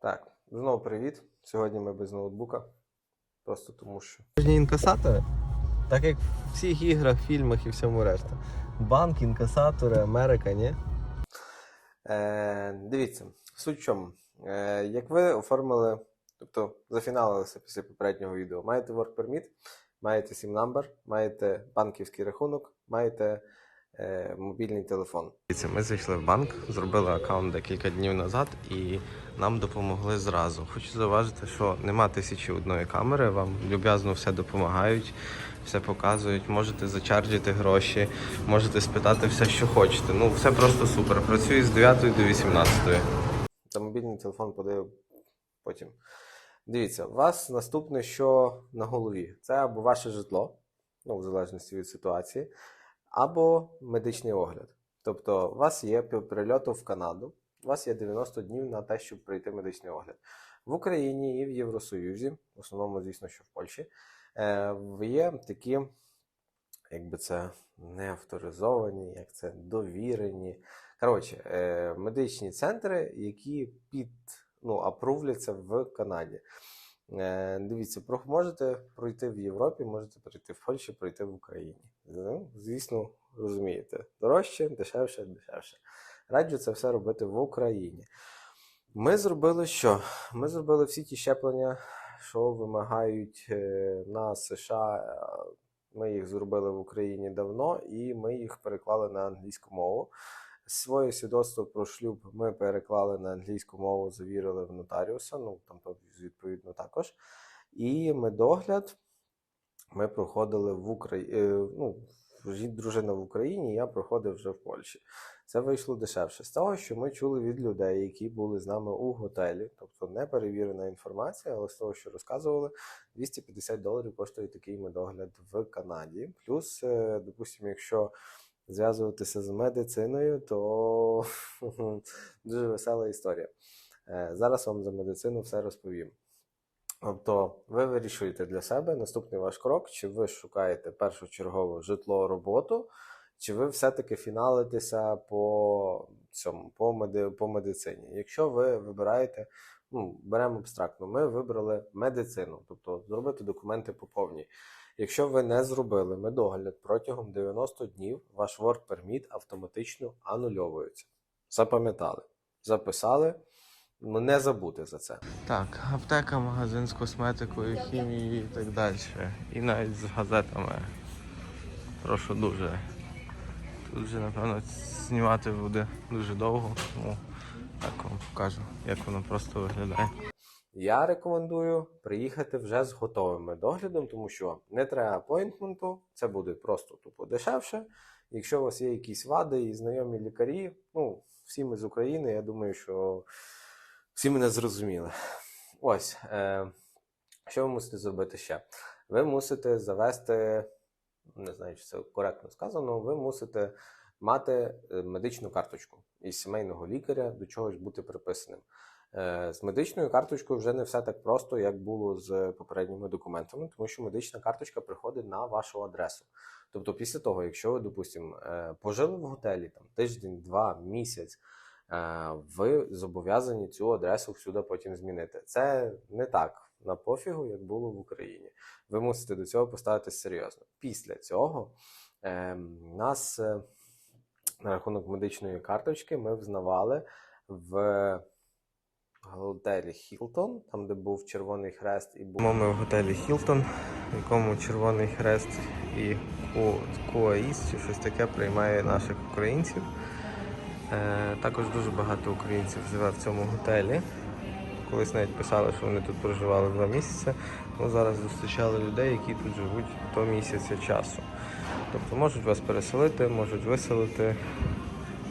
Так, знову привіт. Сьогодні ми без ноутбука. Просто тому що. інкасатори, так як в всіх іграх, фільмах і всьому решта. Банк, інкасатори, Америка, ні? Е, дивіться, суть в чому. Е, як ви оформили, тобто зафіналилися після попереднього відео, маєте work permit, маєте SIM number, маєте банківський рахунок, маєте е, мобільний телефон. Ми зайшли в банк, зробили аккаунт декілька днів назад і нам допомогли зразу. Хочу зауважити, що нема тисячі одної камери, вам люб'язно все допомагають, все показують, можете зачарджити гроші, можете спитати все, що хочете. Ну, все просто супер. Працює з 9 до 18. За мобільний телефон подаю потім. Дивіться, у вас наступне, що на голові. Це або ваше житло, ну, в залежності від ситуації, або медичний огляд. Тобто, у вас є прильоту в Канаду, у вас є 90 днів на те, щоб пройти медичний огляд. В Україні і в Євросоюзі, в основному, звісно, що в Польщі, е, є такі, якби це не авторизовані, як це довірені. Коротше, е, медичні центри, які під ну, апрувляться в Канаді. Е, дивіться, можете пройти в Європі, можете пройти в Польщі, пройти в Україні. Ну, звісно, розумієте, дорожче, дешевше, дешевше. Раджу це все робити в Україні. Ми зробили що? Ми зробили всі ті щеплення, що вимагають е, на США. Е, Ми їх зробили в Україні давно, і ми їх переклали на англійську мову. Своє свідоцтво про шлюб ми переклали на англійську мову, завірили в нотаріуса, ну там відповідно також. І медогляд ми проходили в Україні. Ну, дружина в Україні, я проходив вже в Польщі. Це вийшло дешевше. З того, що ми чули від людей, які були з нами у готелі, тобто не перевірена інформація, але з того, що розказували, 250 доларів коштує такий медогляд в Канаді. Плюс, е, допустимо, якщо зв'язуватися з медициною, то дуже весела історія. Е, Зараз вам за медицину все розповім. Тобто, ви вирішуєте для себе наступний ваш крок, чи ви шукаєте першочергово житло, роботу, чи ви все-таки фіналитеся по цьому, по, меди, по медицині. Якщо ви вибираєте, ну, беремо абстрактно, ми вибрали медицину, тобто зробити документи по повній. Якщо ви не зробили медогляд протягом 90 днів, ваш work permit автоматично анульовується. Запам'ятали, записали, ну не забути за це. Так, аптека, магазин з косметикою, хімією і так далі. І навіть з газетами. Прошу дуже. Тут вже, напевно, знімати буде дуже довго, тому так вам покажу, як воно просто виглядає. Я рекомендую приїхати вже з готовим медоглядом, тому що не треба апойнтменту, це буде просто тупо дешевше. Якщо у вас є якісь вади і знайомі лікарі, ну, всі ми з України, я думаю, що всі мене зрозуміли. Ось, е, що ви мусите зробити ще? Ви мусите завести, не знаю, чи це коректно сказано, ви мусите мати е, медичну карточку із сімейного лікаря, до чого ж бути приписаним. Е, З медичною карточкою вже не все так просто, як було з попередніми документами, тому що медична карточка приходить на вашу адресу. Тобто, після того, якщо ви, допустимо, е, пожили в готелі там тиждень, два, місяць, е, ви зобов'язані цю адресу всюди потім змінити. Це не так на пофігу, як було в Україні. Ви мусите до цього поставитись серйозно. Після цього нас на рахунок медичної карточки ми взнавали в готелі Хілтон, там де був Червоний Хрест і був. Ми в готелі Хілтон, в якому Червоний Хрест і Куаїс чи щось таке приймає наших українців. Е, також дуже багато українців живе в цьому готелі. Колись навіть писали, що вони тут проживали два місяці. Ну, зараз зустрічали людей, які тут живуть до місяця часу. Тобто можуть вас переселити, можуть виселити.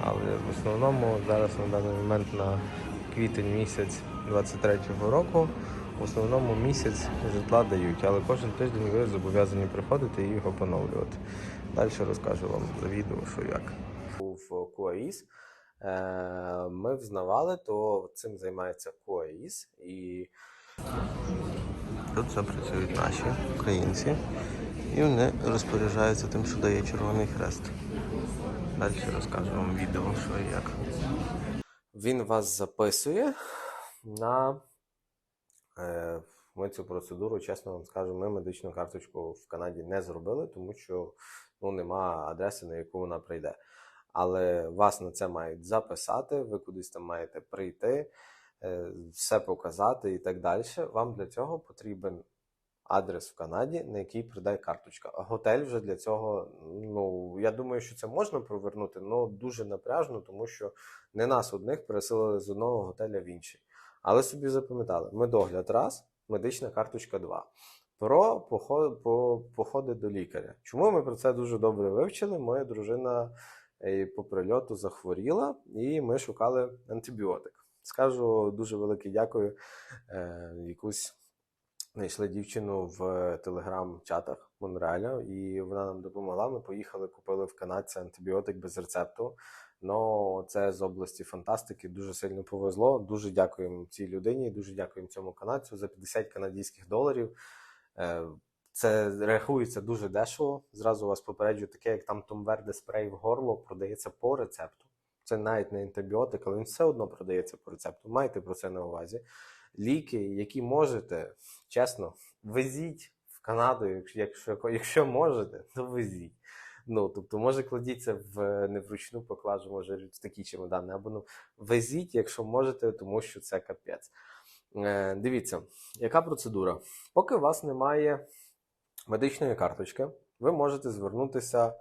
Але в основному зараз на даний момент на квітень місяць 23-го року в основному місяць житла дають, але кожен тиждень ви зобов'язані приходити і його поновлювати. Далі розкажу вам за відео, що як. був Куаїс. Е, Ми взнавали, то цим займається Куаїс. І Тут все працюють наші українці, і вони розпоряджаються тим, що дає Червоний Хрест. Далі розкажу вам відео, що і як. Він вас записує. на е, ми цю процедуру, чесно вам скажу, ми медичну карточку в Канаді не зробили, тому що ну, нема адреси, на яку вона прийде. Але вас на це мають записати, ви кудись там маєте прийти, е, все показати і так далі. Вам для цього потрібен адрес в Канаді, на який прийде карточка. А готель вже для цього, ну я думаю, що це можна провернути, але дуже напряжно, тому що не нас одних переселили з одного готеля в інший. Але собі запам'ятали: медогляд раз, медична карточка два. Про поход, по, походи до лікаря. Чому ми про це дуже добре вивчили? Моя дружина е, по прильоту захворіла, і ми шукали антибіотик. Скажу дуже велике дякую. Е, якусь знайшли дівчину в телеграм-чатах Монреаля, і вона нам допомогла. Ми поїхали, купили в канадці антибіотик без рецепту. Ну, це з області фантастики. Дуже сильно повезло. Дуже дякуємо цій людині, дуже дякуємо цьому канадцю за 50 канадських доларів. Е, Це рахується дуже дешево. Зразу вас попереджую, таке, як там Том Верде спрей в горло, продається по рецепту. Це навіть не антибіотик, але він все одно продається по рецепту. Майте про це на увазі. Ліки, які можете, чесно, везіть в Канаду, якщо, якщо, можете, то везіть. Ну, тобто, може, кладіть це в не вручну поклажу, може в такі чемодани, або ну везіть, якщо можете, тому що це капець. Е, дивіться, яка процедура? Поки у вас немає медичної карточки, ви можете звернутися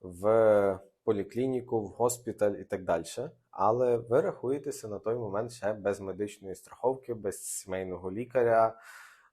в поліклініку, в госпіталь і так далі. Але ви рахуєтеся на той момент ще без медичної страховки, без сімейного лікаря.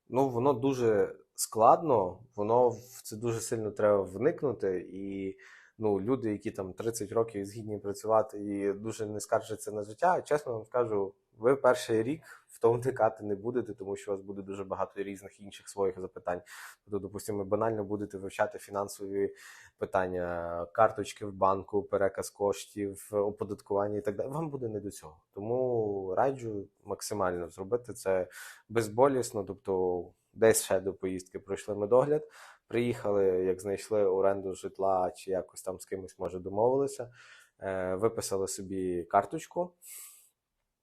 Ну, воно дуже складно, воно в це дуже сильно треба вникнути. І ну, люди, які там 30 років згідні працювати і дуже не скаржаться на життя, чесно вам скажу, ви перший рік в то вникати не будете, тому що у вас буде дуже багато різних інших своїх запитань. Тобто, допустимо, банально будете вивчати фінансові питання, карточки в банку, переказ коштів, оподаткування і так далі. Вам буде не до цього. Тому раджу максимально зробити це безболісно, тобто десь ще до поїздки пройшли медогляд. Приїхали, як знайшли оренду житла, чи якось там з кимось може домовилися, е, виписали собі карточку.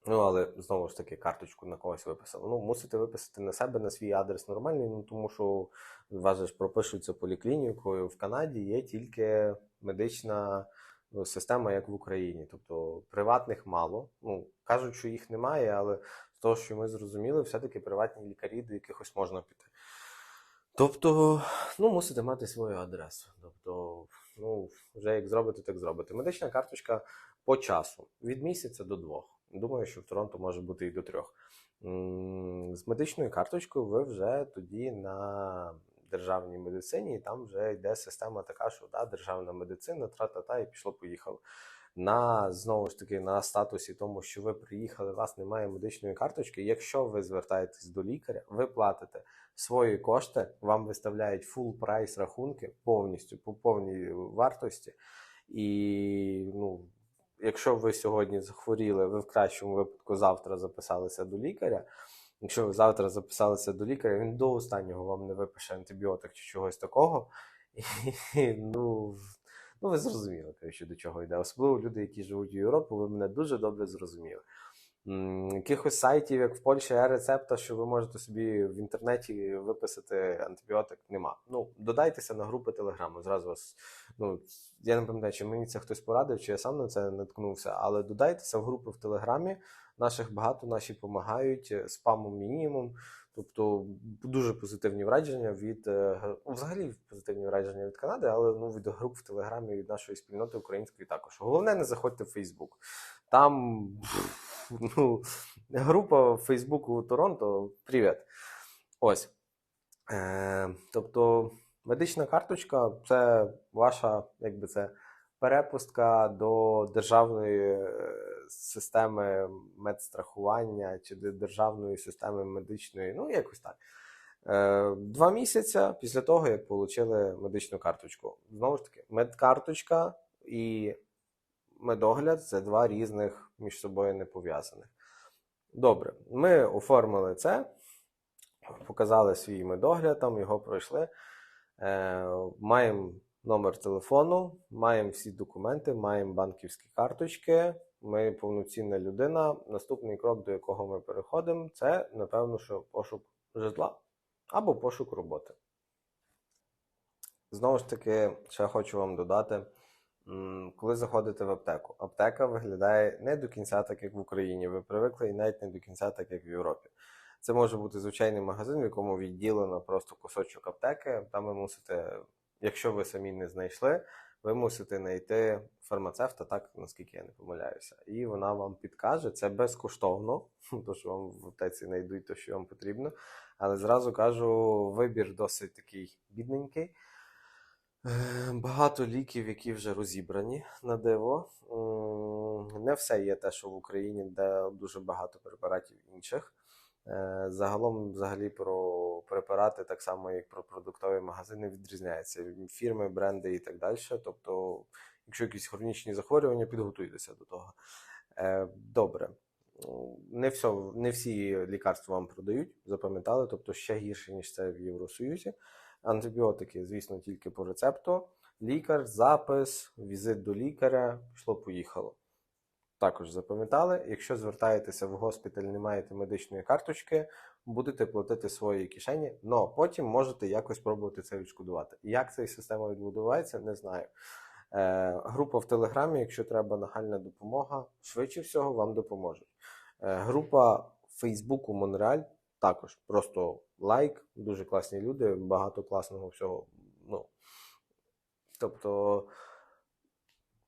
Ну, але знову ж таки, карточку на когось виписали. Ну, мусите виписати на себе, на свій адрес нормальний, ну тому що вас ж пропишуться поліклінікою. В Канаді є тільки медична ну, система, як в Україні. Тобто приватних мало. Ну, кажуть, що їх немає, але з того, що ми зрозуміли, все-таки приватні лікарі до якихось можна піти. Тобто, ну, мусите мати свою адресу. Тобто, ну, вже як зробите, так зробите. Медична карточка по часу від місяця до двох. Думаю, що в Торонто може бути і до трьох. З медичною карточкою ви вже тоді на державній медицині, і там вже йде система така, що да, державна медицина, тра-та-та, і пішло-поїхало. На знову ж таки на статусі тому, що ви приїхали, у вас немає медичної карточки. Якщо ви звертаєтесь до лікаря, ви платите свої кошти, вам виставляють full прайс рахунки повністю по повній вартості. І ну, якщо ви сьогодні захворіли, ви в кращому випадку завтра записалися до лікаря. Якщо ви завтра записалися до лікаря, він до останнього вам не випише антибіотик чи чогось такого. І, ну, ну, ви зрозуміли, коротше, до чого йде. Особливо люди, які живуть в Європі, ви мене дуже добре зрозуміли. Якихось сайтів, як в Польщі, рецепта, що ви можете собі в інтернеті виписати антибіотик, нема. Ну, додайтеся на групи Телеграму. Зразу вас. Ну, я не пам'ятаю, чи мені це хтось порадив, чи я сам на це наткнувся, але додайтеся в групи в Телеграмі. Наших багато, наші допомагають, спаму мінімум. Тобто дуже позитивні враження від е, взагалі позитивні враження від Канади, але ну від груп в Телеграмі від нашої спільноти української також. Головне, не заходьте в Фейсбук. Там ну, група в Фейсбуку Торонто. Привіт. Ось. Е, тобто, медична карточка це ваша, якби це перепустка до державної е, системи медстрахування чи до державної системи медичної, ну якось так. Е, Два місяці після того, як отримали медичну карточку. Знову ж таки, медкарточка і медогляд це два різних між собою не пов'язаних. Добре, ми оформили це, показали свій медогляд, там його пройшли. Е, маємо номер телефону, маємо всі документи, маємо банківські карточки, ми повноцінна людина. Наступний крок, до якого ми переходимо, це, напевно, що пошук житла або пошук роботи. Знову ж таки, ще хочу вам додати, коли заходите в аптеку, аптека виглядає не до кінця так, як в Україні. Ви привикли і навіть не до кінця так, як в Європі. Це може бути звичайний магазин, в якому відділено просто кусочок аптеки. Там ви мусите, якщо ви самі не знайшли, ви мусите знайти фармацевта, так наскільки я не помиляюся. І вона вам підкаже, це безкоштовно, то що вам в аптеці знайдуть те, що вам потрібно. Але зразу кажу, вибір досить такий бідненький. Е, Багато ліків, які вже розібрані на диво. Не все є те, що в Україні, де дуже багато препаратів інших. Е, Загалом, взагалі, про препарати, так само як про продуктові магазини, відрізняються. Фірми, бренди і так далі. Тобто, якщо якісь хронічні захворювання, підготуйтеся до того. Е, Добре. Не, все, не всі лікарства вам продають, запам'ятали, тобто ще гірше, ніж це в Євросоюзі. Антибіотики, звісно, тільки по рецепту. Лікар, запис, візит до лікаря, пішло-поїхало. Також запам'ятали, якщо звертаєтеся в госпіталь, не маєте медичної карточки, будете платити свої кишені, але потім можете якось пробувати це відшкодувати. Як ця система відбудувається, не знаю. Е, група в Телеграмі, якщо треба нагальна допомога, швидше всього вам допоможуть. Е, група Фейсбуку Монреаль також просто лайк, дуже класні люди, багато класного всього. Ну, тобто,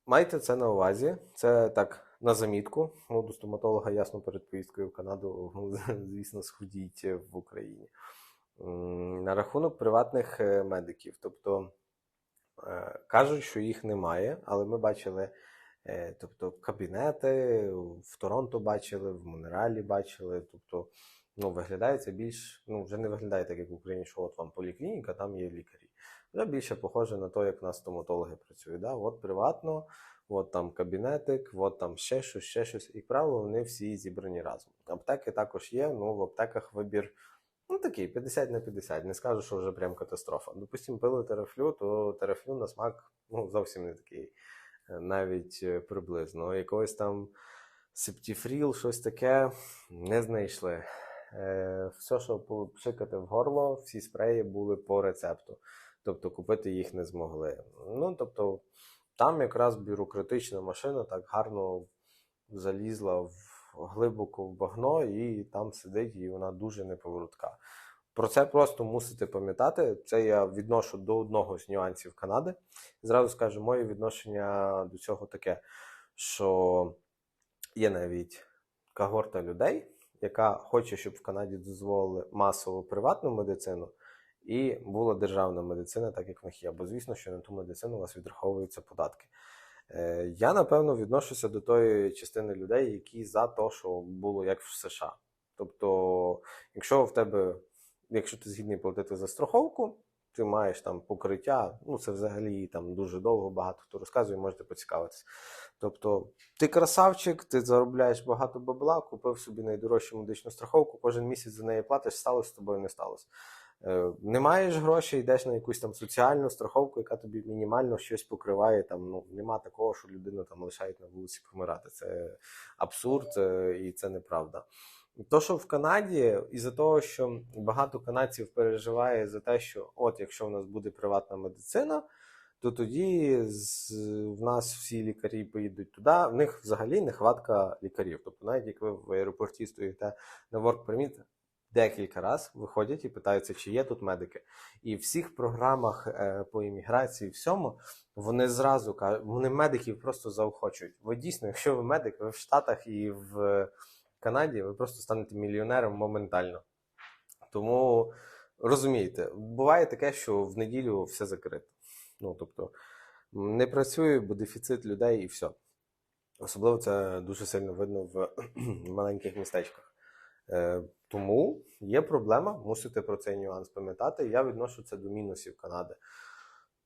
майте це на увазі. Це так на замітку. Ну, до стоматолога ясно перед поїздкою в Канаду, звісно, сходіть в Україні. На рахунок приватних е, медиків. Тобто е, кажуть, що їх немає, але ми бачили. е, Тобто кабінети в Торонто бачили, в Монреалі бачили. Тобто, ну, виглядає це більш, ну, вже не виглядає так, як в Україні, що от вам поліклініка, там є лікарі. Вже більше похоже на те, як у нас стоматологи працюють. Да? От приватно, от там кабінетик, от там ще щось, ще щось. І, правило, вони всі зібрані разом. Аптеки також є, ну в аптеках вибір ну, такий 50 на 50. Не скажу, що вже прям катастрофа. Допустимо, пили терафлю, то терафлю на смак ну, зовсім не такий, е, навіть е, приблизно. Якогось там септіфріл, щось таке не знайшли. Е, все, що пшикати в горло, всі спреї були по рецепту. Тобто купити їх не змогли. Ну, тобто, там якраз бюрократична машина так гарно залізла в, глибоко в багно, і там сидить, і вона дуже неповоротка. Про це просто мусите пам'ятати. Це я відношу до одного з нюансів Канади. Зразу скажу, моє відношення до цього таке, що є навіть когорта людей, яка хоче, щоб в Канаді дозволили масово приватну медицину, і була державна медицина, так як в них є. Бо звісно, що на ту медицину у вас відраховуються податки. Е, Я напевно відношуся до тої частини людей, які за те, що було як в США. Тобто, якщо в тебе, якщо ти згідний платити за страховку, ти маєш там покриття, ну це взагалі там дуже довго, багато хто розказує, можете поцікавитися. Тобто, ти красавчик, ти заробляєш багато бабла, купив собі найдорожчу медичну страховку, кожен місяць за неї платиш, сталося з тобою, не сталося. Е, Не маєш грошей, йдеш на якусь там соціальну страховку, яка тобі мінімально щось покриває. Там ну нема такого, що людину там лишають на вулиці помирати. Це абсурд е, і це неправда. То, що в Канаді, із-за того, що багато канадців переживає за те, що от якщо в нас буде приватна медицина, то тоді з, в нас всі лікарі поїдуть туди. В них взагалі нехватка лікарів. Тобто, навіть як ви в аеропорті стоїте на work permit, декілька разів виходять і питаються, чи є тут медики. І в всіх програмах е, по імміграції, всьому, вони зразу кажуть, вони медиків просто заохочують. Ви дійсно, якщо ви медик, ви в Штатах і в Канаді, ви просто станете мільйонером моментально. Тому розумієте, буває таке, що в неділю все закрито. Ну, тобто, не працює, бо дефіцит людей і все. Особливо це дуже сильно видно в маленьких містечках. Тому є проблема, мусите про цей нюанс пам'ятати. Я відношу це до мінусів Канади.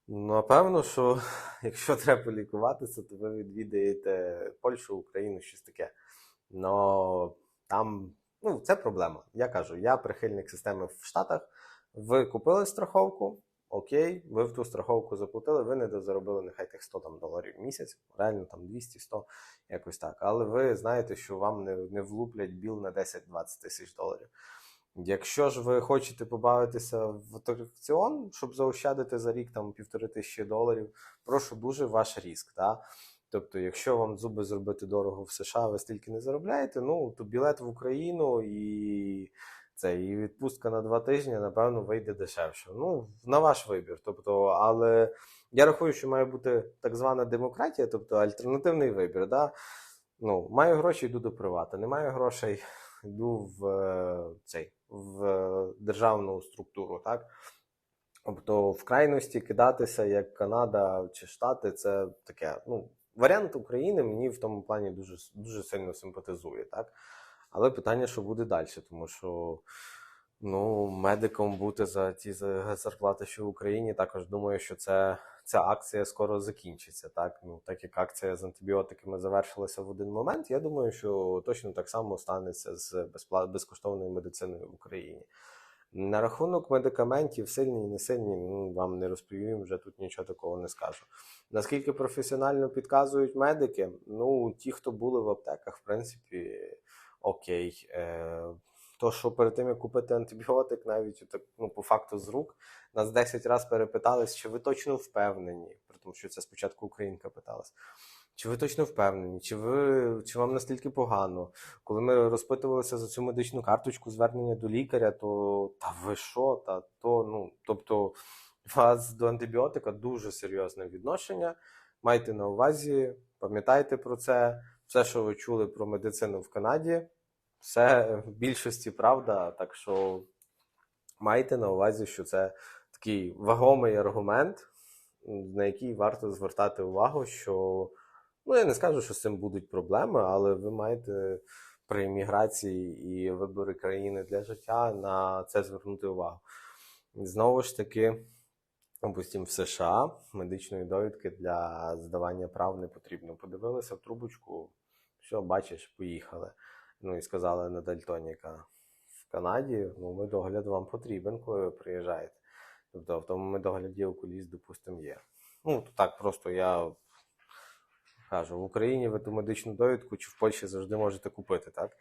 Напевно, що якщо треба лікуватися, то ви відвідаєте Польщу, Україну, щось таке. Но там ну, це проблема. Я кажу, я прихильник системи в Штатах. Ви купили страховку, окей, ви в ту страховку заплатили, ви не заробили нехай тих 100 там, доларів в місяць, реально там 200-100, якось так. Але ви знаєте, що вам не, не влуплять біл на 10-20 тисяч доларів. Якщо ж ви хочете побавитися в атракціон, щоб заощадити за рік там півтори тисячі доларів, прошу дуже ваш ріск. Да? Тобто, якщо вам зуби зробити дорого в США, ви стільки не заробляєте, ну то білет в Україну і це і відпустка на два тижні, напевно, вийде дешевше. Ну, на ваш вибір. Тобто, але я рахую, що має бути так звана демократія, тобто альтернативний вибір. Да? Ну, маю гроші, йду до привата. Не маю грошей, йду в е, цей в державну структуру, так? Тобто в крайності кидатися як Канада чи Штати, це таке. Ну, варіант України мені в тому плані дуже, дуже сильно симпатизує, так? Але питання, що буде далі, тому що ну, медиком бути за ті зарплати, що в Україні, також думаю, що це, ця акція скоро закінчиться. Так? Ну, так як акція з антибіотиками завершилася в один момент, я думаю, що точно так само станеться з безкоштовною медициною в Україні. На рахунок медикаментів, сильні і не сильні, ну, вам не розповім, вже тут нічого такого не скажу. Наскільки професіонально підказують медики, ну, ті, хто були в аптеках, в принципі, окей. Е, то, що перед тим, як купити антибіотик, навіть ну, по факту з рук, нас 10 разів перепитались, чи ви точно впевнені, при тому, що це спочатку українка питалась. Чи ви точно впевнені, чи ви чи вам настільки погано? Коли ми розпитувалися за цю медичну карточку звернення до лікаря, то та ви що? Та то ну тобто у вас до антибіотика дуже серйозне відношення. Майте на увазі, пам'ятайте про це. Все, що ви чули про медицину в Канаді, все в більшості правда. Так що майте на увазі, що це такий вагомий аргумент, на який варто звертати увагу, що ну я не скажу, що з цим будуть проблеми, але ви маєте при імміграції і виборі країни для життя на це звернути увагу. Знову ж таки, допустим, в США медичної довідки для здавання прав не потрібно. Подивилися в трубочку, що бачиш, поїхали. Ну і сказали на Дальтоніка в Канаді, ну медогляд вам потрібен, коли ви приїжджаєте. Тобто в тому медогляді окуліст, допустимо, є. Ну, то так просто я кажу, в Україні ви ту медичну довідку чи в Польщі завжди можете купити, так?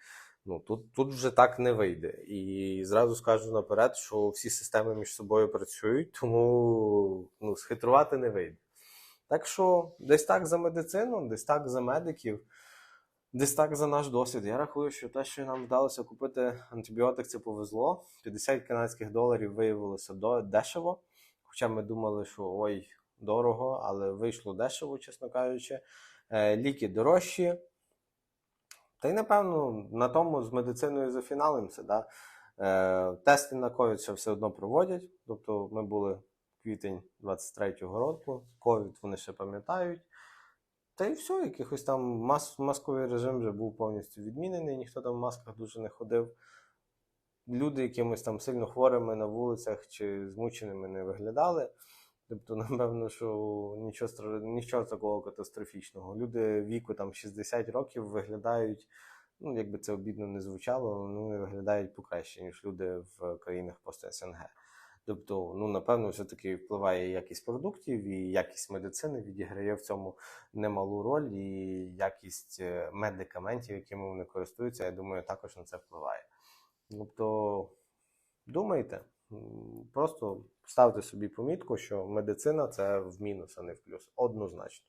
Ну, тут, тут вже так не вийде. І зразу скажу наперед, що всі системи між собою працюють, тому ну, схитрувати не вийде. Так що десь так за медицину, десь так за медиків, десь так за наш досвід. Я рахую, що те, що нам вдалося купити антибіотик, це повезло. 50 канадських доларів виявилося дешево. Хоча ми думали, що ой, дорого, але вийшло дешево, чесно кажучи. Е, Ліки дорожчі. Та й напевно на тому з медициною зафіналимося. Да? Е, тести на ковід ще все одно проводять. Тобто ми були квітень 23-го року, ковід вони ще пам'ятають. Та й все, якихось там мас- масковий режим вже був повністю відмінений, ніхто там в масках дуже не ходив. Люди якимось там сильно хворими на вулицях чи змученими не виглядали. Тобто, напевно, що нічого, нічого такого катастрофічного. Люди віку там 60 років виглядають, ну якби це обідно не звучало, вони виглядають покраще, ніж люди в країнах пост СНГ. Тобто, ну напевно, все-таки впливає якість продуктів, і якість медицини відіграє в цьому немалу роль, і якість е, медикаментів, якими вони користуються, я думаю, також на це впливає. Тобто, думайте, просто ставте собі помітку, що медицина це в мінус, а не в плюс. Однозначно.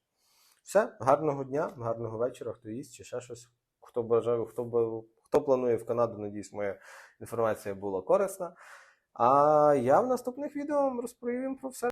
Все, гарного дня, гарного вечора, хто їсть чи ще щось. Хто бажає, хто, хто планує в Канаду, надіюсь, моя інформація була корисна. А я в наступних відео розповім про все.